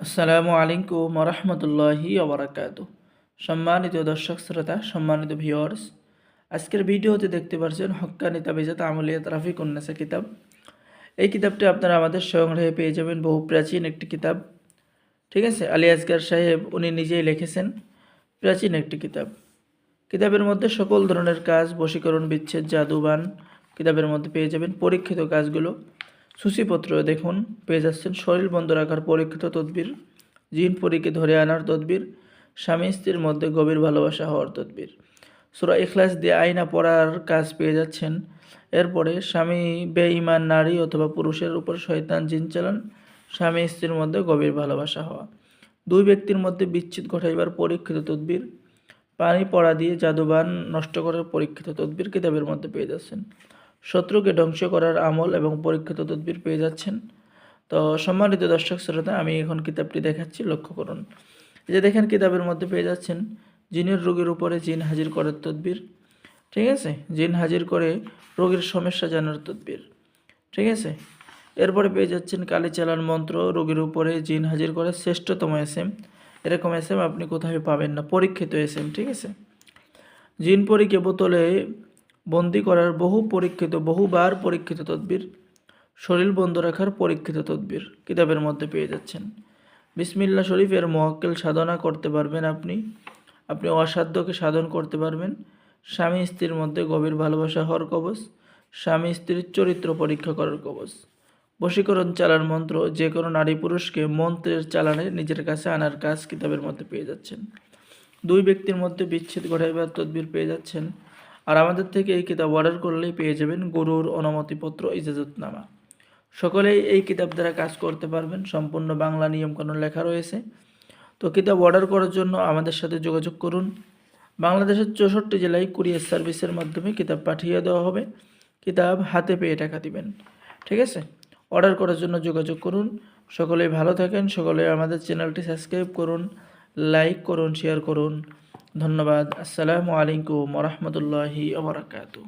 আসসালামু আলাইকুম রহমতুল্লাহি ওবরাকাত। সম্মানিত দর্শক শ্রোতা, সম্মানিত ভিউয়ার্স, আজকের ভিডিওতে দেখতে পাচ্ছেন হক্কানি তাবিজাত আমলিয়াত রাফিক উন্নাসা কিতাব। এই কিতাবটি আপনারা আমাদের সংগ্রহে পেয়ে যাবেন বহু প্রাচীন একটি কিতাব। ঠিক আছে, আলী আসগার সাহেব উনি নিজেই লিখেছেন প্রাচীন একটি কিতাব। কিতাবের মধ্যে সকল ধরনের কাজ, বশীকরণ, বিচ্ছেদ, জাদুবান কিতাবের মধ্যে পেয়ে যাবেন। পরীক্ষিত কাজগুলো সূচিপত্র দেখুন, পেয়ে যাচ্ছেন শরীর বন্ধ রাখার পরীক্ষিত তদবির, জিন পরীকে ধরে আনার তদবির, স্বামী স্ত্রীর মধ্যে গভীর ভালোবাসা হওয়ার তদবির। সুরা এখলাস দিয়ে আয়না পড়ার কাজ পেয়ে যাচ্ছেন। এরপরে স্বামী বেঈমান নারী অথবা পুরুষের উপর শয়তান জিন চালান, স্বামী স্ত্রীর মধ্যে গভীর ভালোবাসা হওয়া। দুই ব্যক্তির মধ্যে বিচ্ছেদ ঘটাইবার পরীক্ষিত তদবির, পানি পড়া দিয়ে জাদুবান নষ্ট করার পরীক্ষিত তদবির কিতাবের মধ্যে পেয়ে যাচ্ছেন। শত্রুকে ধ্বংস করার আমল এবং পরীক্ষিত তদবির পেয়ে যাচ্ছেন। তো সম্মানিত দর্শক শ্রোতা, আমি এখন কিতাবটি দেখাচ্ছি, লক্ষ্য করুন। যে দেখেন, কিতাবের মধ্যে পেয়ে যাচ্ছেন, জিনের রোগীর উপরে জিন হাজির করার তদবির, ঠিক আছে? জিন হাজির করে রোগীর সমস্যা জানার তদবির, ঠিক আছে? এরপরে পেয়ে যাচ্ছেন, কালী চালান মন্ত্র, রোগীর উপরে জিন হাজির করে শ্রেষ্ঠতম এস এম এরকম এস এম আপনি কোথাও পাবেন না? পরীক্ষিত এস এম ঠিক আছে? জিন পরীকে বোতলে বন্দি করার বহু পরীক্ষিত, বহুবার পরীক্ষিত তদবির, শরীর বন্ধ রাখার পরীক্ষিত তদবির কিতাবের মধ্যে পেয়ে যাচ্ছেন। বিসমিল্লা শরীফের মহক্কেল সাধনা করতে পারবেন আপনি। আপনি অসাধ্যকে সাধন করতে পারবেন। স্বামী স্ত্রীর মধ্যে গভীর ভালোবাসা হওয়ার কবচ, স্বামী স্ত্রীর চরিত্র পরীক্ষা করার কবচ। বশীকরণ চালার মন্ত্র যে কোনো নারী পুরুষকে মন্ত্রের চালানে নিজের কাছে আনার কাজ কিতাবের মধ্যে পেয়ে যাচ্ছেন। দুই ব্যক্তির মধ্যে বিচ্ছেদ ঘটাইবার তদবির পেয়ে যাচ্ছেন। আর আমাদের থেকে এই কিতাব অর্ডার করলেই পেয়ে যাবেন গরুর অনুমতিপত্র ইজাজতনামা। সকলেই এই কিতাব দ্বারা কাজ করতে পারবেন, সম্পূর্ণ বাংলা নিয়মকানুন লেখা রয়েছে। তো কিতাব অর্ডার করার জন্য আমাদের সাথে যোগাযোগ করুন। বাংলাদেশের চৌষট্টি জেলায় কুরিয়ার সার্ভিসের মাধ্যমে কিতাব পাঠিয়ে দেওয়া হবে। কিতাব হাতে পেয়ে টাকা দিবেন। ঠিক আছে? অর্ডার করার জন্য যোগাযোগ করুন। সকলেই ভালো থাকেন, সকলে আমাদের চ্যানেলটি সাবস্ক্রাইব করুন, লাইক করুন, শেয়ার করুন। ধন্যবাদ। আসসালামু আলাইকুম রহমতুল্লাহি আবরাকাতু